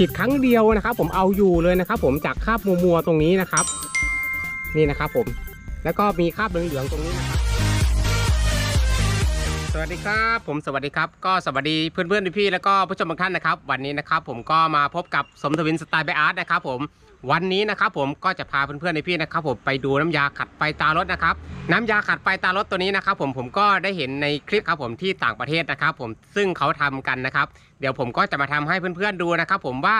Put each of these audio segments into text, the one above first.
ฉีดครั้งเดียวนะครับ ผมเอาอยู่เลยนะครับ ผมจากคราบมัวๆตรงนี้นะครับ นี่นะครับ ผมแล้วก็มีคราบเหลืองๆตรงนี้นะครับ วัสดีครับ ผมสวัสดีครับ ก็สวัสดีเพื่อนๆพี่ๆแล้วก็ผู้ชมบางท่านนะครับ วันนี้นะครับผมก็มาพบกับสมทวินสไตล์ไบอาร์ตนะครับผมวันนี้นะครับผมก็จะพาเพื่อนๆพี่ๆนะครับผมไปดูน้ำยาขัดไฟตารถนะครับน้ำยาขัดไฟตารถตัวนี้นะครับผมผมก็ได้เห็นในคลิปครับผมที่ต่างประเทศนะครับ ผมซึ่งเขาทำกันนะครับ เดี๋ยวผมก็จะมาทำให้เพื่อนๆดูนะครับ ผมว่า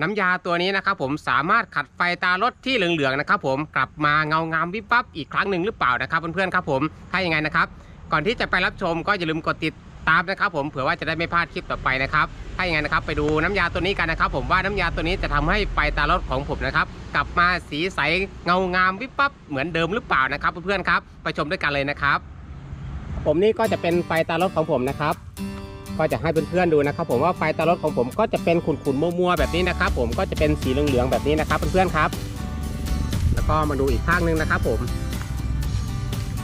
น้ำยาตัวนี้นะครับผมสามารถขัดไฟตารถที่เหลืองๆนะครับ ผมกลับมาเงางามวิบวับอีกครั้งหนึ่งหรือเปล่านะครับเพื่อนๆครับผมถ้าอย่างไงนะครับ ก่อนที่จะไปรับชมก็อย่าลืมกดติดตามนะครับ ผมเผื่อว่าจะได้ไม่พลาดคลิปต่อไปนะครับถ้าอย่างไงนนะครับไปดูน้ำยาตัวนี้กันนะครับ ผมว่าน้ำยาตัวนี้จะทำให้ไฟตารถของผมนะครับ กลับมาสีใสเงางามวิบวับเหมือนเดิมหรือเปล่านะครับเพื่อนๆครับไปชมด้วยกันเลยนะครับ ผมนี่ก็จะเป็นไฟตารถของผมนะครับ ก็จะให้เพื่อนๆดูนะครับ ผมว่าไฟตารถของผมก็จะเป็นขุ่นๆมัวๆแบบนี้นะครับ ผมก็จะเป็นสีเหลืองๆแบบนี้นะครับเพื่อนๆครับ แล้วก็มาดูอีกข้างหนึงนะครับ ผม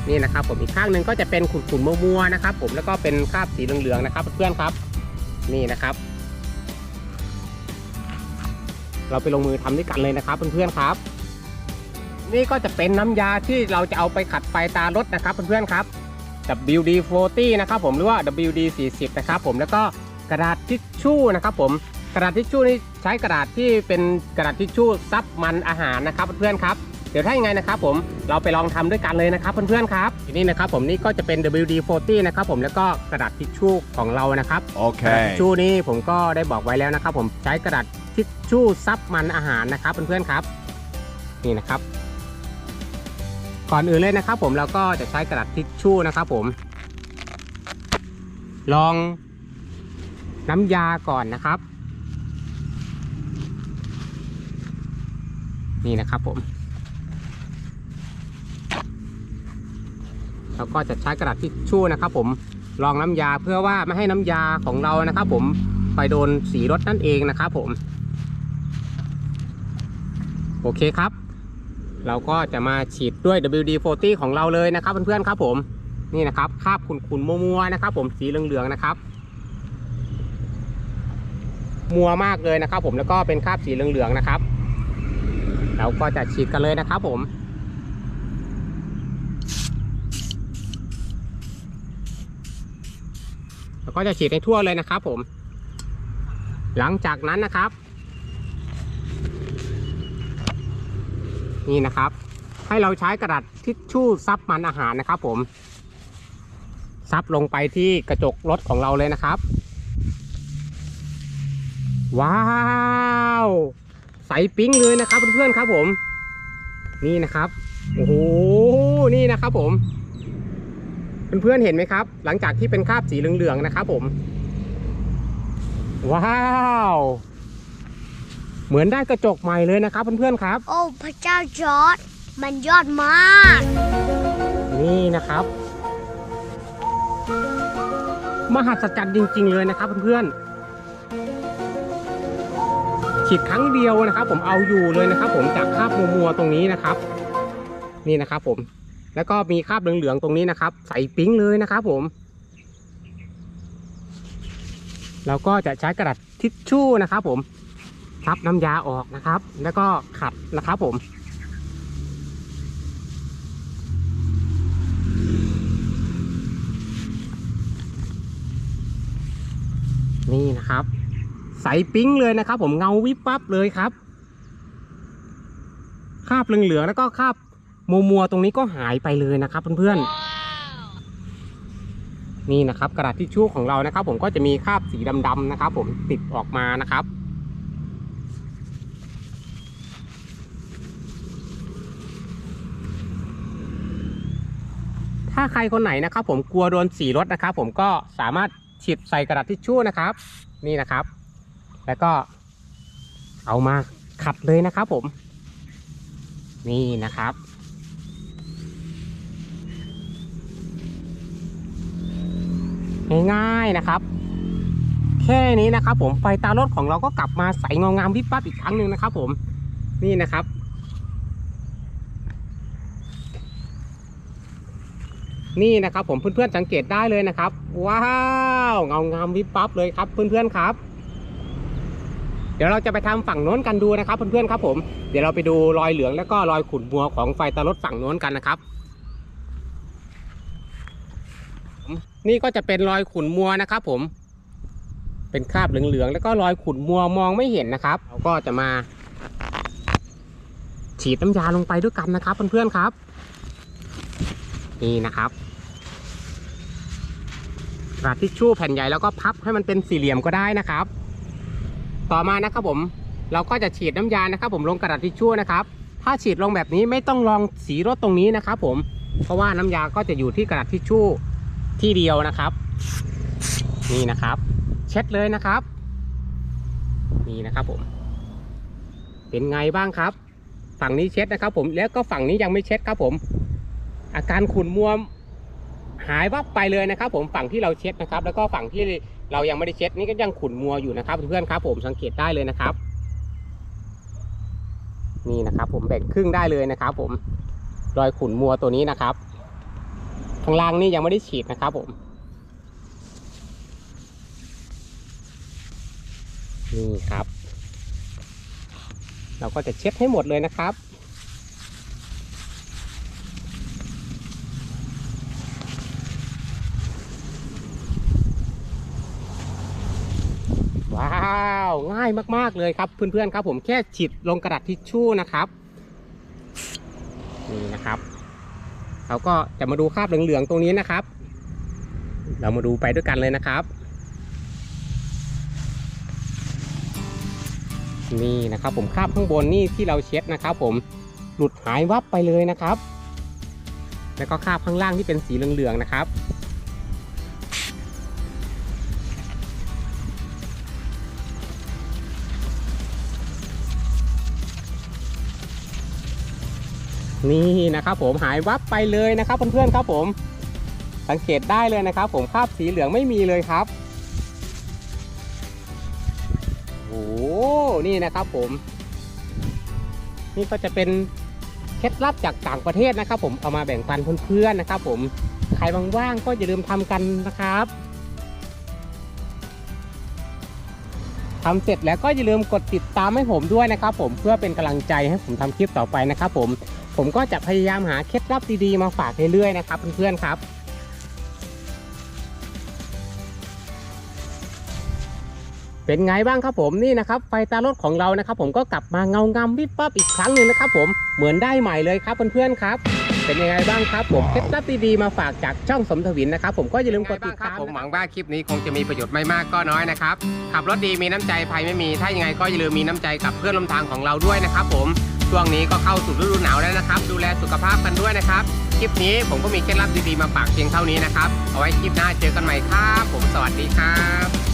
นี่นะครับผมอีกข้างหนึ่งก็จะเป็นขุ่นๆมัวๆนะครับผมแล้วก็เป็นคราบสีเหลืองๆนะครับเพื่อนๆครับนี่นะครับ เราไปลงมือทำด้วยกันเลยนะครับเพื่อนๆครับ นี่ก็จะเป็นน้ำยาที่เราจะเอาไปขัดไฟตารถนะครับเพื่อนๆครับ WD-40 นะครับผมหรือว่า WD-40 นะครับผมแล้วก็กระดาษทิชชู่นะครับผมกระดาษทิชชู่นี่ใช้กระดาษที่เป็นกระดาษทิชชู่ซับมันอาหารนะครับเพื่อนๆครับ เดี๋ยวถ้ายังไงนะครับผมเราไปลองทำด้วยกันเลยนะครับเพื่อนๆครับทีนี้นะครับผมนี่ก็จะเป็น WD-40 นะครับผมแล้วก็กระดาษทิชชู่ของเรานะครับกระดาษทิช Okay. ชู่นี่ผมก็ได้บอกไว้แล้วนะครับผมใช้กระดาษทิชชู่ซับมันอาหารนะครับเพื่อนๆครับนี่นะครับ ก่อนอื่นเลยนะครับ ผมเราก็จะใช้กระดาษทิชชู่นะครับ ผม ลองน้ำยาก่อนนะครับ นี่นะครับผม เราก็จะใช้กระดาษทิชชู่นะครับ ผมรองน้ำยาเพื่อว่าไม่ให้น้ำยาของเรานะครับ ผมไปโดนสีรถนั่นเองนะครับผม โอเคครับ เราก็จะมาฉีดด้วย WD-40 ของเราเลยนะครับเพื่อนๆครับผมนี่นะครับคราบขุ่นๆมัวๆนะครับ ผมสีเหลืองๆนะครับมัวมากเลยนะครับ ผมแล้วก็เป็นคราบสีเหลืองๆนะครับ เราก็จะฉีดกันเลยนะครับผม แล้ว ก็จะฉีดให้ทั่วเลยนะครับผม หลังจากนั้นนะครับ นี่นะครับ ให้เราใช้กระดาษทิชชู่ซับมันอาหารนะครับ ผม ซับลงไปที่กระจกรถของเราเลยนะครับ ว้าวใสปิ๊งเลยนะครับเพื่อนๆครับผม นี่นะครับโอ้โหนี่นะครับผม เพื่อนๆเห็นไหมครับ หลังจากที่เป็นคราบสีเหลืองๆนะครับผม ว้าว เหมือนได้กระจกใหม่เลยนะครับเพื่อนๆครับ โอ้พระเจ้าจอร์ดมันยอดมาก นี่นะครับ มหัศจรรย์จริง ๆ เลยนะครับเพื่อนๆฉีดครั้งเดียวนะครับ ผมเอาอยู่เลยนะครับ ผมจากคราบมัวๆตรงนี้นะครับ นี่นะครับผม แล้วก็มีคราบเหลืองๆตรงนี้นะครับ ใส่ปิ๊งเลยนะครับผม เราก็จะใช้กระดาษทิชชู่นะครับผมซับน้ำยาออกนะครับ แล้วก็ขัดนะครับผม นี่นะครับ ใสปิ๊งเลยนะครับ ผมเงาวิบวับเลยครับคราบเหลืองๆแล้วก็คราบ มัวมัวๆตรงนี้ก็หายไปเลยนะครับเพื่อนๆนี่นะครับ กระดาษทิชชู่ของเรานะครับ ผมก็จะมีคราบสีดำๆนะครับ ผมติดออกมานะครับถ้าใครคนไหนนะครับ ผมกลัวโดนสีรถนะครับ ผมก็สามารถฉีดใส่กระดาษทิชชู่นะครับ นี่นะครับ แล้วก็เอามาขัดเลยนะครับ ผม นี่นะครับ ง่ายๆนะครับ แค่นี้นะครับ ผมไฟตารถของเราก็กลับมาใสงองามวิบวับอีกครั้งหนึ่งนะครับ ผมนี่นะครับนี่นะครับผมเพื่อนๆสังเกตได้เลยนะครับ ว้าวเงางามวิบวับเลยครับ เพื่อนๆครับ เดี๋ยวเราจะไปทำฝั่งโน้นกันดูนะครับ เพื่อนๆครับ ผมเดี๋ยวเราไปดูรอยเหลืองแล้วก็รอยขุ่นมัวของไฟตารถฝั่งโน้นกันนะครับ นี่ก็จะเป็นรอยขุ่นมัวนะครับผม เป็นคราบเหลืองๆแล้วก็รอยขุ่นมัวมองไม่เห็นนะครับเราก็จะมา ฉีดน้ำยาลงไปด้วยกันนะครับเพื่อนๆครับ นี่นะครับกระดาษทิชชู่แผ่นใหญ่แล้วก็พับให้มันเป็นสี่เหลี่ยมก็ได้นะครับ ต่อมานะครับผมเราก็จะฉีดน้ำยานะครับ ผมลงกระดาษทิชชู่นะครับ ถ้าฉีดลงแบบนี้ไม่ต้องลองสีรถตรงนี้นะครับ ผม เพราะว่าน้ำยาก็จะอยู่ที่กระดาษทิชชู่ ที่เดียวนะครับ นี่นะครับ เช็ดเลยนะครับ นี่นะครับผม เป็นไงบ้างครับ ฝั่งนี้เช็ดนะครับ ผมแล้วก็ฝั่งนี้ยังไม่เช็ดครับผม อาการขุ่นมัวหายวับไปเลยนะครับ ผมฝั่งที่เราเช็ดนะครับ แล้วก็ฝั่งที่เรายังไม่ได้เช็ดนี่ก็ยังขุ่นมัวอยู่นะครับ เพื่อนๆครับ ผมสังเกตได้เลยนะครับ นี่นะครับ ผมแบ่งครึ่งได้เลยนะครับ ผมรอยขุ่นมัวตัวนี้นะครับ ข้างล่างนี่ยังไม่ได้ฉีดนะครับผม นี่ครับ เราก็จะเช็ดให้หมดเลยนะครับว้าวง่ายมาก ๆ เลยครับ เพื่อน ๆ ครับผมแค่ฉีดลงกระดาษทิชชู่นะครับ นี่นะครับ เราก็จะมาดูคราบเหลืองๆตรงนี้นะครับ เรามาดูไปด้วยกันเลยนะครับ นี่นะครับผมคราบข้างบนนี่ที่เราเช็ดนะครับ ผมหลุดหายวับไปเลยนะครับ แล้วก็คราบข้างล่างที่เป็นสีเหลืองๆนะครับ นี่นะครับผมหายวับไปเลยนะครับเพื่อนๆครับผม สังเกตได้เลยนะครับ ผมคราบสีเหลืองไม่มีเลยครับโอ้โหนี่นะครับผม นี่ก็จะเป็นเคล็ดลับจากต่างประเทศนะครับ ผมเอามาแบ่งปันเพื่อนๆนะครับ ผมใครว่างๆก็อย่าลืมทำกันนะครับทำเสร็จแล้วก็อย่าลืมกดติดตามให้ผมด้วยนะครับ ผมเพื่อเป็นกำลังใจให้ผมทำคลิปต่อไปนะครับ ผม ผมก็จะพยายามหาเคล็ดลับดีๆมาฝากเรื่อยๆนะครับเพื่อนๆครับ เป็นไงบ้างครับผมนี่นะครับ ไฟตารถของเรานะครับ ผมก็กลับมาเงางามวิบวับอีกครั้งหนึ่งนะครับ ผมเหมือนได้ใหม่เลยครับเพื่อนๆครับ เป็นยังไงบ้างครับผมเคล็ดลับดีๆมาฝากจากช่องสมทวินนะครับ ผมก็อย่าลืมกดติดตามผมหวังว่าคลิปนี้คงจะมีประโยชน์ไม่มากก็น้อยนะครับขับรถดีมีน้ำใจภัยไม่มี ถ้ายังไงก็อย่าลืมมีน้ำใจกับเพื่อนร่วมทางของเราด้วยนะครับ ผม ช่วงนี้ก็เข้าสู่ฤดูหนาวแล้วนะครับ ดูแลสุขภาพกันด้วยนะครับ คลิปนี้ผมก็มีเคล็ดลับดีๆมาฝากเพียงเท่านี้นะครับ เอาไว้คลิปหน้าเจอกันใหม่ครับ ผมสวัสดีครับ